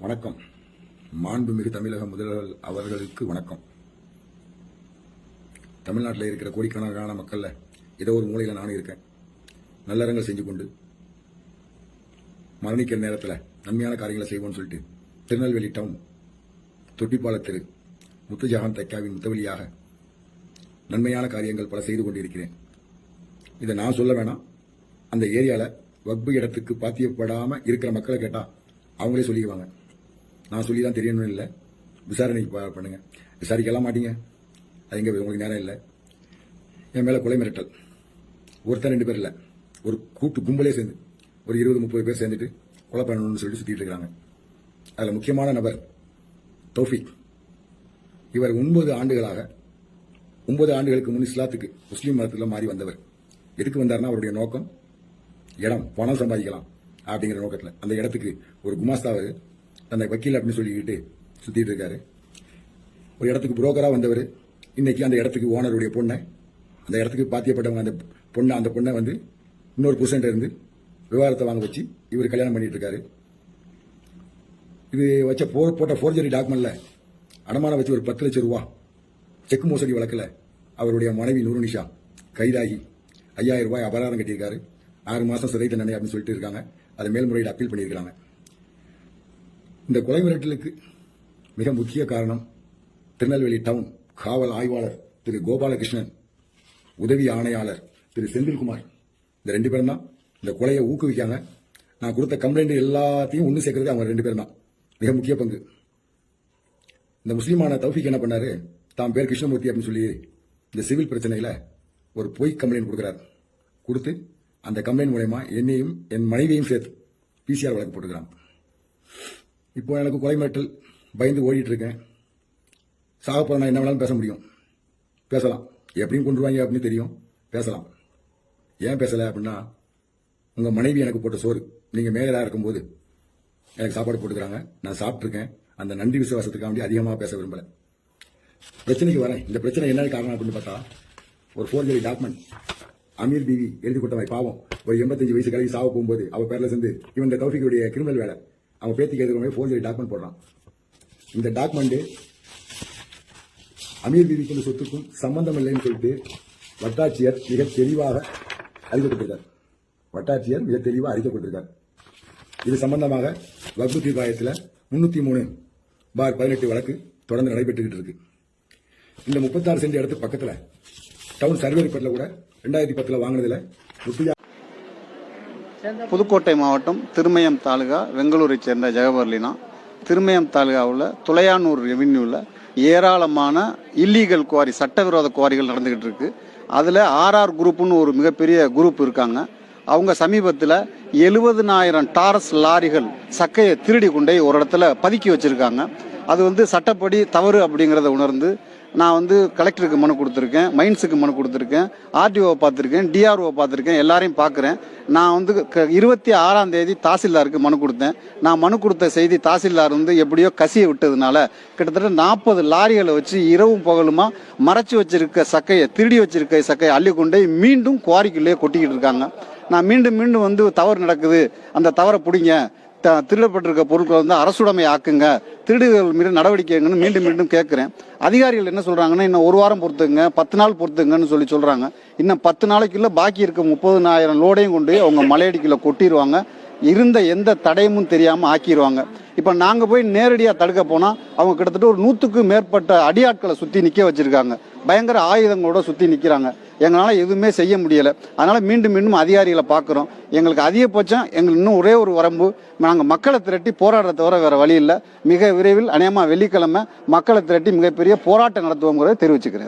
வணக்கம். மாண்புமிகு தமிழக முதல்வர் அவர்களுக்கு வணக்கம். தமிழ்நாட்டில் இருக்கிற கோடிக்கணக்கான மக்களில் ஏதோ ஒரு மூலையில் நானும் இருக்கேன். நல்லறங்கள் செஞ்சு கொண்டு மரணிக்கிற நேரத்தில் நன்மையான காரியங்களை செய்வோம்னு சொல்லிட்டு திருநெல்வேலி டவுன் துட்டிப்பாலத்தெரு முத்துஜஹான் தைக்காவின் முத்தவழியாக நன்மையான காரியங்கள் பல செய்து கொண்டிருக்கிறேன். இதை நான் சொல்ல வேணாம். அந்த ஏரியாவில் வக்பு இடத்துக்கு பாத்தியப்படாமல் இருக்கிற மக்களை கேட்டால் அவங்களே சொல்லிக்குவாங்க நான் சொல்லி தான் தெரியணும்னு இல்லை. விசாரணைக்கு ப- பண்ணுங்க. விசாரிக்கலாம் மாட்டீங்க. அது எங்கே உங்களுக்கு நேரம் இல்லை. என் மேலே கொலை மிரட்டல். ஒருத்தர் ரெண்டு பேர் இல்லை. ஒரு கூட்டு கும்பலே சேர்ந்து ஒரு இருபது முப்பது பேர் சேர்ந்துட்டு கொலை பண்ணணும்னு சொல்லிட்டு சுற்றிட்டு இருக்காங்க அதில் முக்கியமான நபர் தௌஃபிக். இவர் ஒன்பது ஆண்டுகளாக ஒன்பது ஆண்டுகளுக்கு முன் இஸ்லாத்துக்கு முஸ்லீம் மதத்தில் மாறி வந்தவர். எதுக்கு வந்தார்னா அவருடைய நோக்கம் இடம் பணம் சம்பாதிக்கலாம் அப்படிங்கிற நோக்கத்தில். அந்த இடத்துக்கு ஒரு குமாஸ்தாவை அந்த வக்கீல் அப்படின்னு சொல்லிக்கிட்டு சுத்திட்டு இருக்காரு. ஒரு இடத்துக்கு புரோக்கரா வந்தவர். இன்னைக்கு அந்த இடத்துக்கு ஓனருடைய பொண்ணை அந்த இடத்துக்கு பாத்தியப்பட்டவங்க அந்த பொண்ணை அந்த பொண்ணை வந்து இன்னொரு புருஷன்ட்ட இருந்து விவகாரத்தை வாங்க வச்சு இவர் கல்யாணம் பண்ணிட்டு இருக்காரு. இது வச்ச போ போட்ட ஃபோர்ஜரி டாக்குமெண்ட்ல அடமானம் வச்சு ஒரு பத்து லட்சம் ரூபா செக் மோசடி வழக்கில் அவருடைய மனைவி நூறுநிஷா கைதாகி ஐயாயிரம் ரூபாய் அபராதம் கட்டியிருக்காரு. ஆறு மாதம் சிறை தண்டனை அப்படின்னு சொல்லிட்டு இருக்காங்க. அதை மேல்முறையீடு அப்பீல் பண்ணியிருக்காங்க இந்த கொலை மிரட்டலுக்கு மிக முக்கிய காரணம் திருநெல்வேலி டவுன் காவல் ஆய்வாளர் திரு கோபாலகிருஷ்ணன் உதவி ஆணையாளர் திரு செந்தில்குமார். இந்த ரெண்டு பேரும் தான் இந்த கொலையை ஊக்குவிக்காங்க நான் கொடுத்த கம்ப்ளைண்ட் எல்லாத்தையும் ஒன்று சேர்க்கறது அவங்க ரெண்டு பேரும் தான் மிக முக்கிய பங்கு. இந்த முஸ்லீமான தௌஃபிக் என்ன பண்ணாரு? தான் பேர் கிருஷ்ணமூர்த்தி அப்படின்னு சொல்லி இந்த சிவில் பிரச்சனையில் ஒரு பொய் கம்ப்ளைண்ட் கொடுக்குறாரு. கொடுத்து அந்த கம்ப்ளைண்ட் மூலயமா என்னையும் என் மனைவியையும் சேர்த்து பிசிஆர் வழக்கு போட்டுக்கிறான். இப்போ எனக்கு கொலை மிரட்டல் பயந்து ஓடிட்டுருக்கேன். சாக போற நான் என்ன வேணாலும் பேச முடியும். பேசலாம். எப்படியும் கொண்டுருவாங்க அப்படின்னு தெரியும். பேசலாம். ஏன் பேசலை அப்படின்னா உங்கள் மனைவி எனக்கு போட்ட சோறு. நீங்கள் மேலரா இருக்கும்போது எனக்கு சாப்பாடு போட்டுக்கிறாங்க. நான் சாப்பிட்ருக்கேன் அந்த நன்றி விசுவாசத்துக்காக வேண்டி அதிகமாக பேச விரும்பலை. பிரச்சனைக்கு வரேன். இந்த பிரச்சனை என்ன காரணம் அப்படின்னு பார்த்தா ஒரு ஃபோர்ஜரி டாக்குமெண்ட் அமீர் பிவி எழுதி கொடுத்தவன். பாவம். ஒரு எண்பத்தஞ்சு வயசு கழிவு சாவ போகும்போது அவள் பேரில் சேர்ந்து இவன் இந்த தௌஃபிக்குடைய கிரிமினல் வேலை. அவன் கேட்குற எழுதுற ஃபோர்ஜரி டாக்குமெண்ட் போடுறான். இந்த டாக்குமெண்ட்டு அமீர் பீதிக்கு இந்த சொத்துக்கும் சம்பந்தம் இல்லைன்னு சொல்லிட்டு வட்டாட்சியர் மிக தெளிவாக அறிவிக்கப்பட்டிருக்கார். வட்டாட்சியர் மிக தெளிவாக அறிவிக்கப்பட்டிருக்கார். இது சம்பந்தமாக வகுப்பு தீர்ப்பாயத்தில் முன்னூத்தி மூணு பார் பதினெட்டு வழக்கு தொடர்ந்து நடைபெற்றுக்கிட்டு இருக்கு. இந்த முப்பத்தாறு சென்ட் இடத்துக்கு பக்கத்துல டவுன் சர்வே ரிப்போர்ட்டில் கூட ரெண்டாயிரத்தி பத்தில் வாங்கினதுல முத்துஜா புதுக்கோட்டை மாவட்டம் திருமயம் தாலுகா பெங்களூரை சேர்ந்த ஜெகபர்லினா திருமயம் தாலுகாவில் துளையானூர் ரெவின்யூவில் ஏராளமான இல்லீகல் குவாரி சட்டவிரோத குவாரிகள் நடந்துக்கிட்டு இருக்கு. அதில் ஆர்ஆர் குரூப்னு ஒரு மிகப்பெரிய குரூப் இருக்காங்க. அவங்க சமீபத்தில் எழுபதுனாயிரம் டாரஸ் லாரிகள் சக்கையை திருடி கொண்டே ஒரு இடத்துல பதுக்கி வச்சுருக்காங்க. அது வந்து சட்டப்படி தவறு அப்படிங்கிறத உணர்ந்து நான் வந்து கலெக்டருக்கு மனு கொடுத்துருக்கேன் மைன்ஸுக்கு மனு கொடுத்துருக்கேன் ஆர்டிஓ பார்த்துருக்கேன் டிஆர்ஓ பார்த்துருக்கேன் எல்லாரையும் பார்க்குறேன். நான் வந்து க- இருபத்தி ஆறாம் தேதி தாசில்தாருக்கு மனு கொடுத்தேன். நான் மனு கொடுத்த செய்தி தாசில்தார் வந்து எப்படியோ கசிய விட்டதுனால கிட்டத்தட்ட நாற்பது லாரிகளை வச்சு இரவும் பகலுமா மறைச்சி வச்சிருக்க சக்கையை திருடி வச்சிருக்க சக்கையை அள்ளி கொண்டு மீண்டும் குவாரிக்குள்ளேயே கொட்டிக்கிட்டு இருக்காங்க. நான் மீண்டும் மீண்டும் வந்து தவறு நடக்குது. அந்த தவறை பிடிங்க. த- திருடப்பட்டிருக்க பொருட்களை வந்து அரசுடைமை ஆக்குங்க. திருடுகள் மீது நடவடிக்கைங்கன்னு மீண்டும் மீண்டும் கேட்குறேன் அதிகாரிகள் என்ன சொல்கிறாங்கன்னா இன்னும் ஒரு வாரம் பொறுத்துங்க பத்து நாள் பொறுத்துங்கன்னு சொல்லி சொல்கிறாங்க இன்னும் பத்து நாளைக்குள்ள பாக்கி இருக்க முப்பதுனாயிரம் லோடையும் கொண்டு அவங்க மலையடிக்குள்ளே கொட்டிடுவாங்க இருந்த எந்த தடையமும் தெரியாமல் ஆக்கிடுவாங்க இப்போ நாங்கள் போய் நேரடியாக தடுக்க போனால் அவங்க கிட்டத்தட்ட ஒரு நூற்றுக்கும் மேற்பட்ட அடியாட்களை சுற்றி நிற்க வச்சுருக்காங்க. பயங்கர ஆயுதங்களோட சுற்றி நிற்கிறாங்க எங்களால் எதுவுமே செய்ய முடியலை. அதனால் மீண்டும் மீண்டும் அதிகாரிகளை பார்க்குறோம். எங்களுக்கு அதிகபட்சம் எங்களுக்கு இன்னும் ஒரே ஒரு வரம்பு. நாங்கள் மக்களை திரட்டி போராடுறத தவிர வேறு வழி இல்லை. மிக விரைவில் அநேகமாக வெள்ளிக்கிழமை மக்களை திரட்டி மிகப்பெரிய போராட்டம் நடத்துவோங்கிறத தெரிவிச்சுக்கிறேன்.